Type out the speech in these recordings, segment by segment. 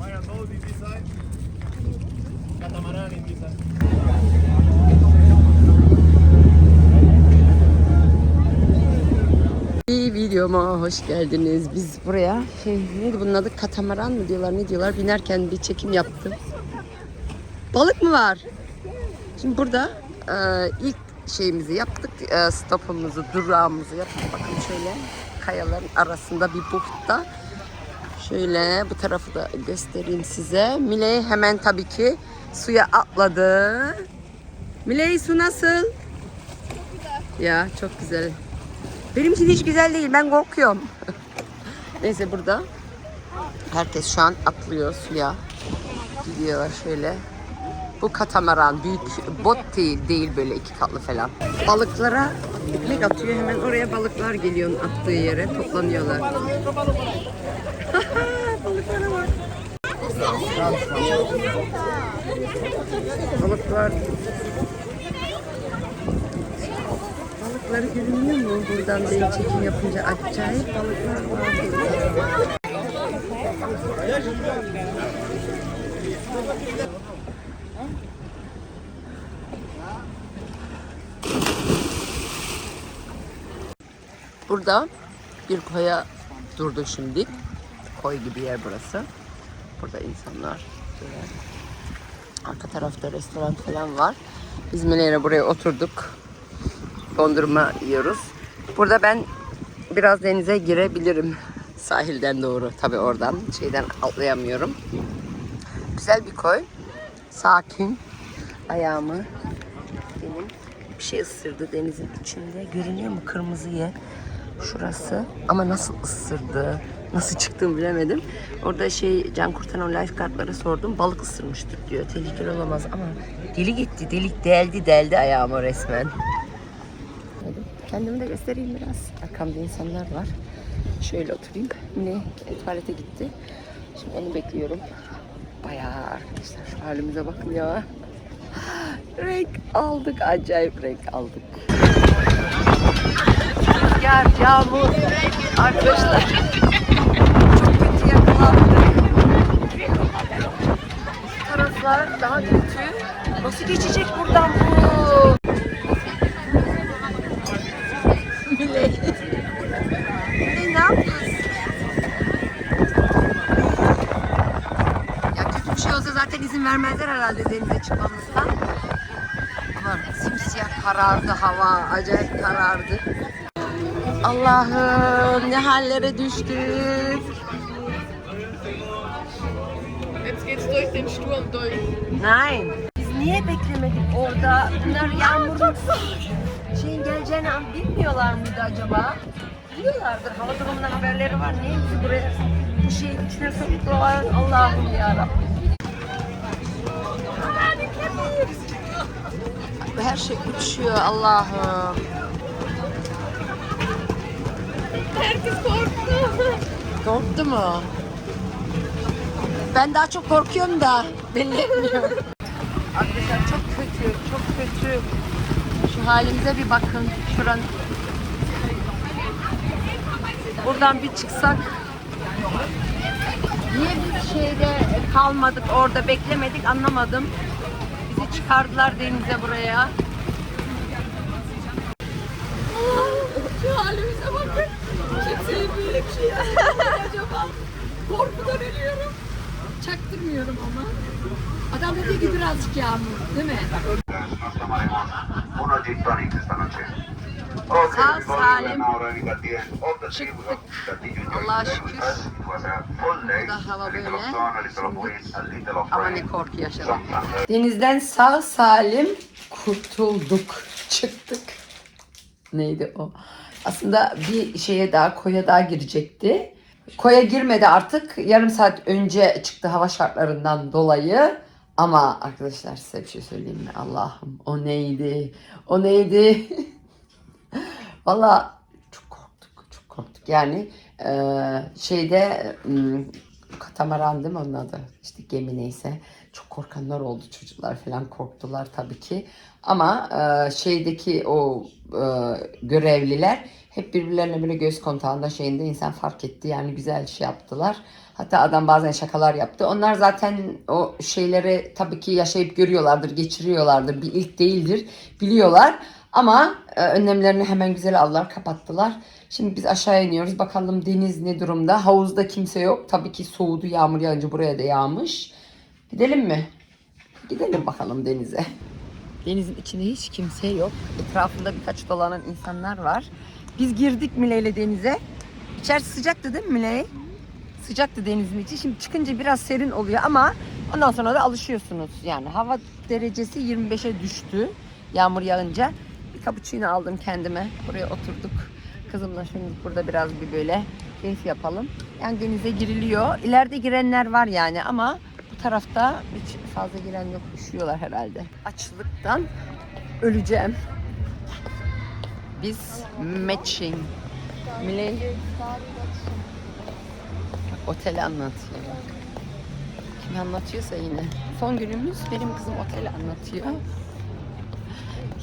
Maya videoma hoş geldiniz. Biz buraya şey neydi bunun adı katamaran mı diyorlar ne diyorlar binerken bir çekim yaptım. Balık mı var? Şimdi burada e, ilk şeyimizi yaptık. E, stopumuzu, durağımızı yaptık. Bakın şöyle kayaların arasında bir buhtta. Şöyle bu tarafı da göstereyim size. Miley hemen tabii ki suya atladı. Miley su nasıl? Ya çok güzel. Benim için hiç güzel değil. Ben korkuyorum. Neyse burada herkes şu an atlıyor suya. Gidiyorlar şöyle. Bu katamaran büyük bot değil, değil böyle iki katlı falan. Balıklara iplik atıyor. Hemen oraya balıklar geliyor attığı yere. Toplanıyorlar. Balıklara bak. Balıklar Balıkları görünüyor mu? Buradan benim çekim yapınca acayip balıklar var. Burada. Bir koya durdu şimdi. Koy gibi yer burası. Burada insanlar Arka tarafta restoran falan var. Biz Mine'yle buraya oturduk. Dondurma yiyoruz. Burada ben biraz denize girebilirim. Sahilden doğru. Tabi oradan şeyden atlayamıyorum. Güzel bir koy. Sakin. Ayağımı benim bir şey ısırdı denizin içinde. Görünüyor mu kırmızı ye? Şurası. Ama nasıl ısırdı? Nasıl çıktığımı bilemedim. Orada şey can kurtaran o lifeguardlara sordum. Balık ısırmıştır diyor. Tehlikeli olamaz ama deli gitti. Delik deldi deldi ayağıma resmen. Kendimi de göstereyim biraz. Arkamda insanlar var. Şöyle oturayım. Mine tuvalete gitti. Şimdi onu bekliyorum. Bayağı arkadaşlar şu halimize bakın ya. renk aldık. Acayip renk aldık. Rüzgar, yağmur. Arkadaşlar. Çok kötü yakalandık. Taraflar daha kötü. Nasıl geçecek buradan bu? Ne yapıyorsun? Ya kötü bir şey olsa zaten izin vermezler herhalde denize çıkmamızdan. Ama simsiyah karardı hava. Acayip karardı. Allah'ım ne hallere düştük. Jetzt geht's durch den Sturm durch. Nein. Biz niye beklemedik orada? Bunlar yağmurun şeyin geleceğini an bilmiyorlar mıydı acaba? Biliyorlardır. Hava durumundan haberleri var. Niye bizi buraya bu şeyin içine soktular? Allah'ım yarabbim. Her şey uçuyor Allah'ım. Herkes korktu. Korktu mu? Ben daha çok korkuyorum da belli etmiyorum. Arkadaşlar çok kötü, çok kötü. Şu halimize bir bakın. Şuran. Buradan bir çıksak. Niye biz şeyde kalmadık, orada beklemedik anlamadım. Bizi çıkardılar denize buraya. Şu halimize bakın. Kimseye böyle bir şey yapmıyor acaba. Korkudan ölüyorum. Çaktırmıyorum ama. Adam dedi ki birazcık yağmur değil mi? nos tomaremos unos gin tonics esta noche. Ok, Sağ we go salim now running at the end of the sea. We got that did you enjoy Allah'a şükür. Burada hava böyle. Ama ne korku yaşadık. Denizden sağ salim kurtulduk. Çıktık. Neydi o? Aslında bir şeye daha koya daha girecekti. Koya girmedi artık. Yarım saat önce çıktı hava şartlarından dolayı. Ama arkadaşlar size bir şey söyleyeyim mi? Allah'ım o neydi? O neydi? Valla çok korktuk. Çok korktuk. Yani eee, şeyde katamaran değil mi onun adı? İşte gemi neyse. Çok korkanlar oldu çocuklar falan korktular tabii ki. Ama eee, şeydeki o eee, görevliler hep birbirlerine böyle göz kontağında şeyinde insan fark etti. Yani güzel şey yaptılar. Hatta adam bazen şakalar yaptı. Onlar zaten o şeyleri tabii ki yaşayıp görüyorlardır, geçiriyorlardır. Bir ilk değildir. Biliyorlar. Ama e, önlemlerini hemen güzel aldılar, kapattılar. Şimdi biz aşağı iniyoruz. Bakalım deniz ne durumda? Havuzda kimse yok. Tabii ki soğudu. Yağmur yağınca buraya da yağmış. Gidelim mi? Gidelim bakalım denize. Denizin içinde hiç kimse yok. Etrafında birkaç dolanan insanlar var. Biz girdik Mile ile denize. İçerisi sıcaktı değil mi Mile? Sıcaktı denizin içi. Şimdi çıkınca biraz serin oluyor ama ondan sonra da alışıyorsunuz. Yani hava derecesi 25'e düştü yağmur yağınca. Bir cappuccino aldım kendime. Buraya oturduk. Kızımla şimdi burada biraz bir böyle keyif yapalım. Yani denize giriliyor. İleride girenler var yani ama bu tarafta hiç fazla giren yok. Üşüyorlar herhalde. Açlıktan öleceğim. Biz matching. Miley oteli anlatıyor. Kim anlatıyorsa yine. Son günümüz benim kızım oteli anlatıyor.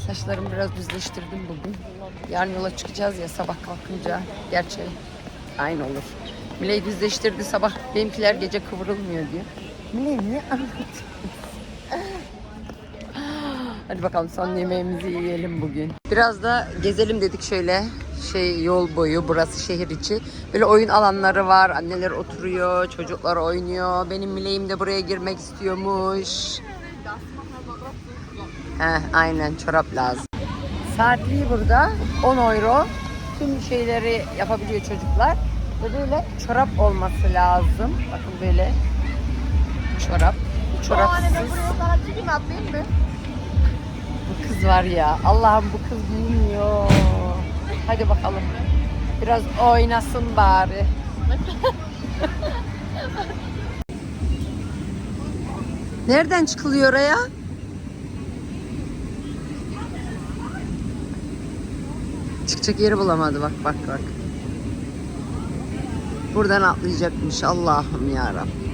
Saçlarımı biraz düzleştirdim bugün. Yarın yola çıkacağız ya sabah kalkınca. Gerçi aynı olur. Miley düzleştirdi sabah. Benimkiler gece kıvrılmıyor diyor. Miley ne anlatıyorsun? Hadi bakalım son yemeğimizi yiyelim bugün. Biraz da gezelim dedik şöyle şey yol boyu burası şehir içi. Böyle oyun alanları var. Anneler oturuyor, çocuklar oynuyor. Benim mileğim de buraya girmek istiyormuş. Heh, aynen çorap lazım. Saatliği burada 10 euro. Tüm şeyleri yapabiliyor çocuklar. Ve böyle çorap olması lazım. Bakın böyle çorap. Çorapsız. Bu kız var ya. Allah'ım bu kız bilmiyor. Hadi bakalım. Biraz oynasın bari. Nereden çıkılıyor oraya? Çıkacak yeri bulamadı bak bak bak. Buradan atlayacakmış Allah'ım ya Rabbim.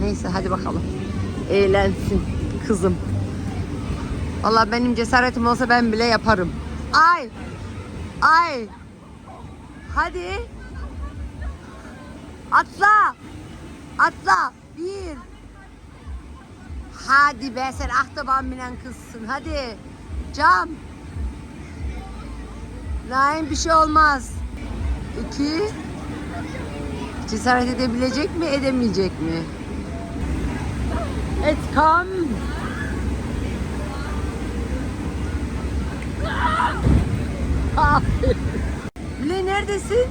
Neyse hadi bakalım. Eğlensin kızım. Vallahi benim cesaretim olsa ben bile yaparım. Ay! Ay! Hadi! Atla! Atla! Bir! Hadi be sen ahtaban binen kızsın. Hadi! Cam! Naim bir şey olmaz. İki. Cesaret edebilecek mi, edemeyecek mi? Et come. Aferin. Mine neredesin?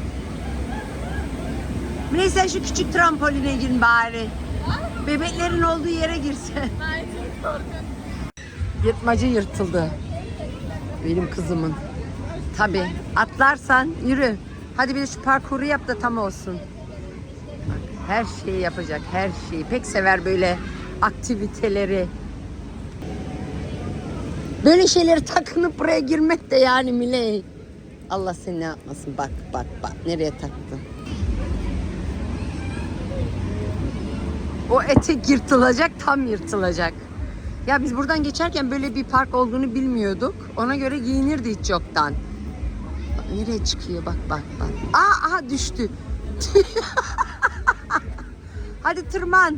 Mine sen şu küçük trampoline gir bari. Bebeklerin olduğu yere girsen. Yırtmacı yırtıldı. Benim kızımın. Tabi atlarsan yürü. Hadi bir de şu parkuru yap da tam olsun. Bak, her şeyi yapacak, her şeyi. Pek sever böyle aktiviteleri. Böyle şeyleri takınıp buraya girmek de yani Miley. Allah seni ne yapmasın. Bak bak bak nereye taktın. O etek yırtılacak, tam yırtılacak. Ya biz buradan geçerken böyle bir park olduğunu bilmiyorduk. Ona göre giyinirdi hiç yoktan. Bak nereye çıkıyor bak bak bak. Aa aha düştü. Hadi tırman.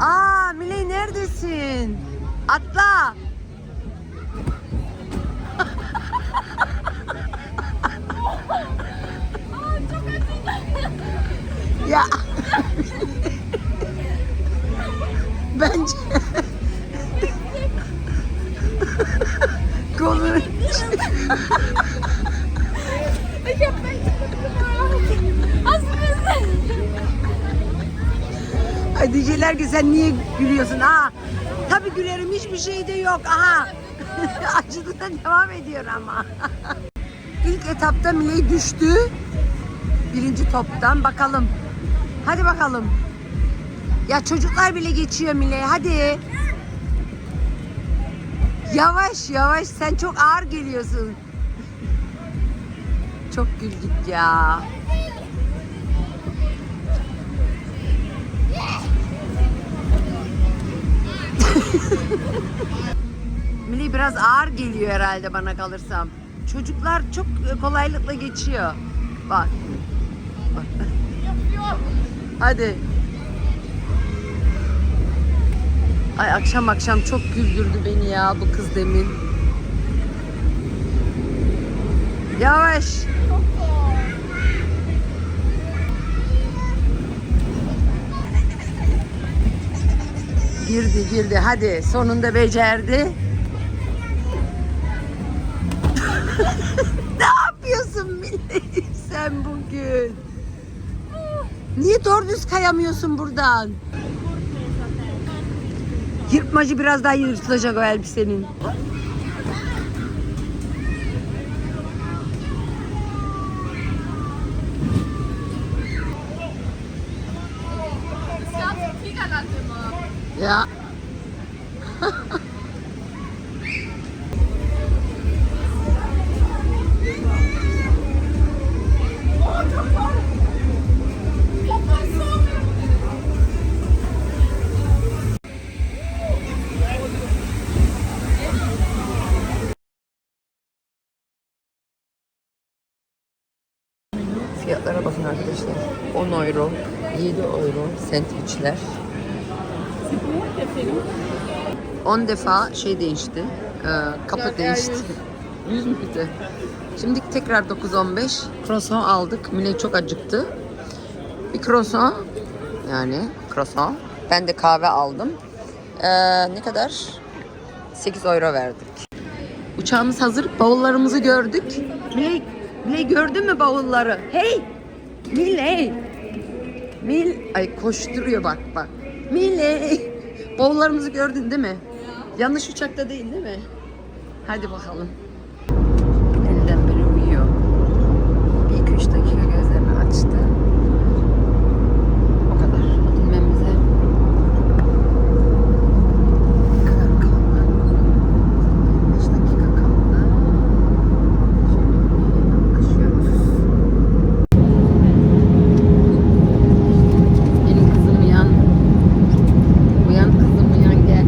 Aa Miley neredesin? Atla. Ya. Bence konu Ay diyecekler ki sen niye gülüyorsun? Ha, tabii gülerim hiçbir şey de yok. Aha. Acıdan devam ediyor ama. İlk etapta Miley düştü. Birinci toptan bakalım. Hadi bakalım. Ya çocuklar bile geçiyor Miley. Hadi. Yavaş yavaş sen çok ağır geliyorsun. Çok güldük ya. Milli biraz ağır geliyor herhalde bana kalırsam. Çocuklar çok kolaylıkla geçiyor. Bak. Bak. Hadi. Ay akşam akşam çok güldürdü beni ya bu kız demin. Yavaş. Girdi girdi hadi sonunda becerdi. ne yapıyorsun millet sen bugün? Niye doğru düz kayamıyorsun buradan? Yırtmacı biraz daha yırtılacak o elbisenin. Ja. Fiyatlara bakın arkadaşlar. 10 euro, 7 euro sandviçler. 10 defa şey değişti. E, kapı değişti. 100 müydü? Şimdi tekrar 9.15. Croissant aldık. Mine çok acıktı. Bir croissant. Yani croissant. Ben de kahve aldım. E, ne kadar? 8 euro verdik. Uçağımız hazır. Bavullarımızı gördük. Miley, Miley gördün mü bavulları? Hey! Miley! Mil, ay koşturuyor bak bak. Miley! Bavullarımızı gördün değil mi? Yanlış uçakta değil değil mi? Hadi bakalım. Elden beri uyuyor. Bir iki üç dakika gözlerini açtı. O kadar. Dinmemize ne kadar kaldı? 5 dakika kaldı. Şöyle yaklaşıyoruz. Benim kızım uyan. Uyan kızım uyan gel.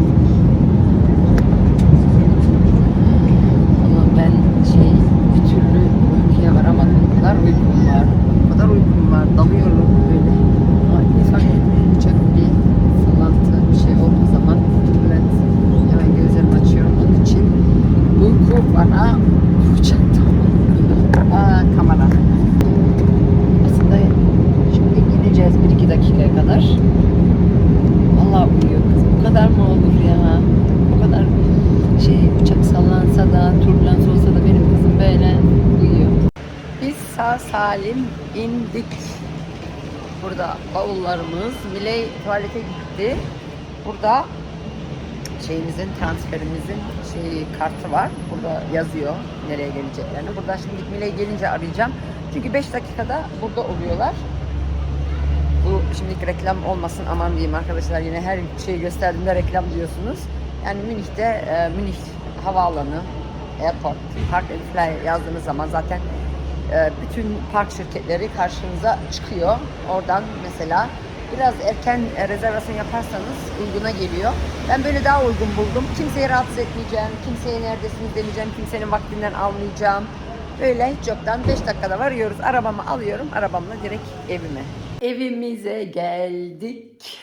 Ama ben şey bir türlü uykuya varamadım. O kadar uykum var. O kadar uykum var. Dalıyorum böyle. Ama ufak uçak bir sallantı bir şey olduğu zaman evet hemen gözlerimi açıyorum. Onun için uyku bana uçakta. Aa kamera. Aslında bir iki dakikaya kadar. Vallahi uyuyor kız. Bu kadar mı olur ya? O kadar şey uçak sallansa da, turbulans olsa da benim kızım böyle uyuyor. Biz sağ salim indik. Burada bavullarımız. Miley tuvalete gitti. Burada şeyimizin, transferimizin şey kartı var. Burada yazıyor nereye geleceklerini. Burada şimdi Miley gelince arayacağım. Çünkü 5 dakikada burada oluyorlar. Bu şimdilik reklam olmasın aman diyeyim arkadaşlar yine her şeyi gösterdiğimde reklam diyorsunuz. Yani Münih'te e, Münih havaalanı, airport, park and fly yazdığınız zaman zaten e, bütün park şirketleri karşınıza çıkıyor. Oradan mesela biraz erken e, rezervasyon yaparsanız uyguna geliyor. Ben böyle daha uygun buldum. Kimseyi rahatsız etmeyeceğim, kimseye neredesiniz demeyeceğim, kimsenin vaktinden almayacağım. Böyle hiç yoktan 5 dakikada varıyoruz. Arabamı alıyorum. Arabamla direkt evime. Evimize geldik.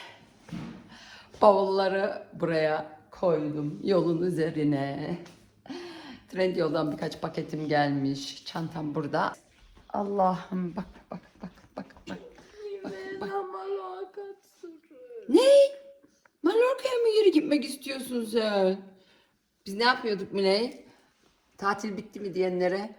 Bavulları buraya koydum. Yolun üzerine. Trendyol'dan birkaç paketim gelmiş. Çantam burada. Allah'ım bak bak bak bak bak. Bak bak. Ne? Mallorca'ya mı geri gitmek istiyorsun sen? Biz ne yapıyorduk Miley? Tatil bitti mi diyenlere?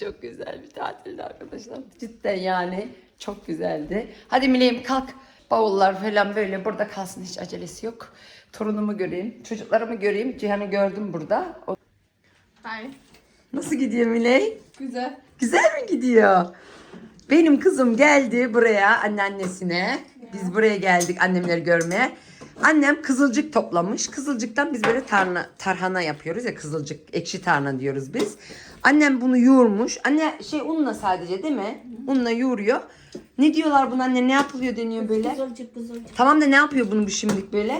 Çok güzel bir tatildi arkadaşlar. Cidden yani çok güzeldi. Hadi Mileyim kalk. Bavullar falan böyle burada kalsın hiç acelesi yok. Torunumu göreyim, çocuklarımı göreyim. Cihan'ı gördüm burada. O... Hayır. Nasıl gidiyor Miley? Güzel. Güzel mi gidiyor? Benim kızım geldi buraya anneannesine. Biz buraya geldik annemleri görmeye. Annem kızılcık toplamış. Kızılcıktan biz böyle tarhana, tarhana yapıyoruz ya kızılcık ekşi tarhana diyoruz biz. Annem bunu yoğurmuş. Anne şey unla sadece değil mi? Unla yoğuruyor. Ne diyorlar buna anne ne yapılıyor deniyor böyle. Kızılcık kızılcık. Tamam da ne yapıyor bunu bu şimdilik böyle?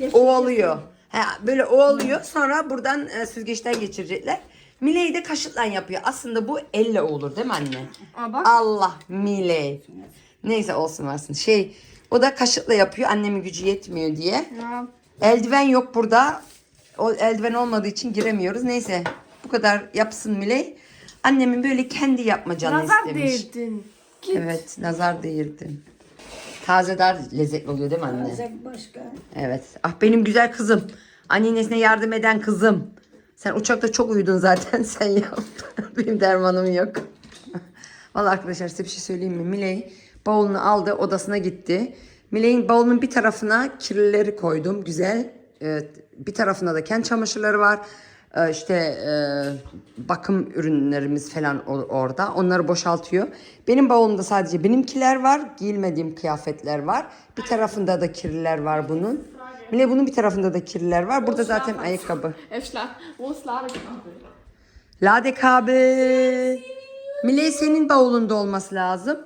Ee, Ovalıyor. Ha, böyle ovalıyor. Sonra buradan e, süzgeçten geçirecekler. Miley de kaşıkla yapıyor. Aslında bu elle olur değil mi anne? Aa, bak. Allah Miley. Neyse olsun varsın. Şey o da kaşıkla yapıyor. Annemin gücü yetmiyor diye. Ya. Eldiven yok burada. O eldiven olmadığı için giremiyoruz. Neyse bu kadar yapsın Miley. Annemin böyle kendi yapmacanı Nazar istemiş. değdin. Git. Evet nazar değirdin. Taze daha lezzetli oluyor değil mi anne? Güzel başka. Evet. Ah benim güzel kızım. Anneannesine yardım eden kızım. Sen uçakta çok uyudun zaten. Sen yap. benim dermanım yok. Vallahi arkadaşlar size bir şey söyleyeyim mi? Miley bavulunu aldı odasına gitti. Miley'in bavulunun bir tarafına kirlileri koydum. Güzel. Evet, bir tarafında da kendi çamaşırları var. Ee, işte e, bakım ürünlerimiz falan orada. Onları boşaltıyor. Benim bavulumda sadece benimkiler var. Giyilmediğim kıyafetler var. Bir tarafında da kirliler var bunun. Miley bunun bir tarafında da kirliler var. Burada zaten ayakkabı. Ladekabel. Miley senin bavulunda olması lazım.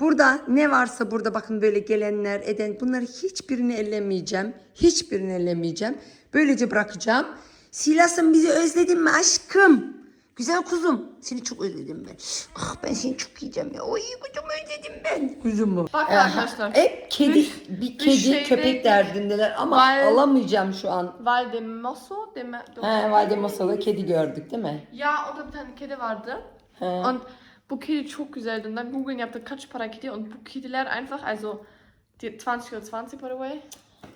Burada ne varsa burada bakın böyle gelenler eden bunları hiçbirini ellemeyeceğim. Hiçbirini ellemeyeceğim. Böylece bırakacağım. Silas'ım bizi özledin mi aşkım? Güzel kuzum. Seni çok özledim ben. Ah ben seni çok yiyeceğim ya. Oy kuzum özledim ben. Kuzumu. Bak Ee, arkadaşlar. Hep kedi, bir kedi, şeyde- köpek derdindeler ama Weil- alamayacağım şu an. Weil dem Mosso, dem... He, Valide Masa'da kedi gördük değil mi? Ya orada bir tane kedi vardı. He. Und bu kedi çok güzeldi. Und dann googeln yaptık kaç para kedi. Und bu kediler einfach, also die 20 euro 20 by the way.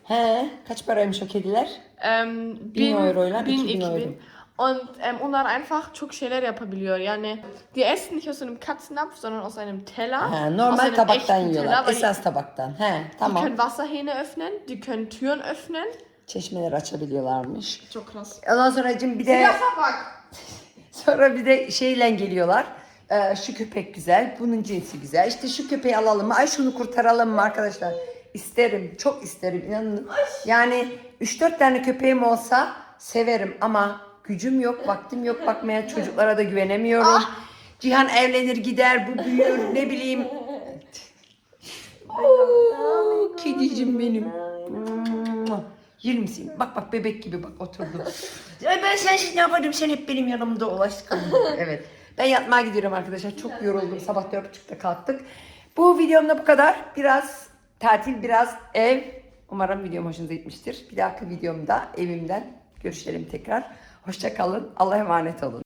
He, kaç paraymış o kediler? Ähm, Bin euroyla bin, 2000 euro. Und ähm, onlar einfach çok şeyler yapabiliyor. Yani die essen nicht aus einem Katzennapf, sondern aus einem Teller. He, normal tabaktan yiyorlar. Teller, Esas tabaktan. He, Die tamam. können Wasserhähne öffnen, die können Türen öffnen. Çeşmeler açabiliyorlarmış. Çok krass. Ondan sonra bir de bak. sonra bir de şeyle geliyorlar. Ee, şu köpek güzel, bunun cinsi güzel. İşte şu köpeği alalım mı? Ay şunu kurtaralım mı arkadaşlar? İsterim, çok isterim inanın. Yani 3-4 tane köpeğim olsa severim ama gücüm yok, vaktim yok bakmaya çocuklara da güvenemiyorum. Cihan evlenir gider, bu büyür ne bileyim. Oo, kedicim benim. Yer misin? Bak bak bebek gibi bak oturdu. Ben sen şimdi ne yapardım? Sen hep benim yanımda ol aşkım. evet. Ben yatmaya gidiyorum arkadaşlar. Çok yoruldum. Sabah dört buçukta kalktık. Bu videomda bu kadar. Biraz tatil, biraz ev. Umarım videom hoşunuza gitmiştir. Bir dahaki videomda evimden görüşelim tekrar. Hoşça kalın. Allah'a emanet olun.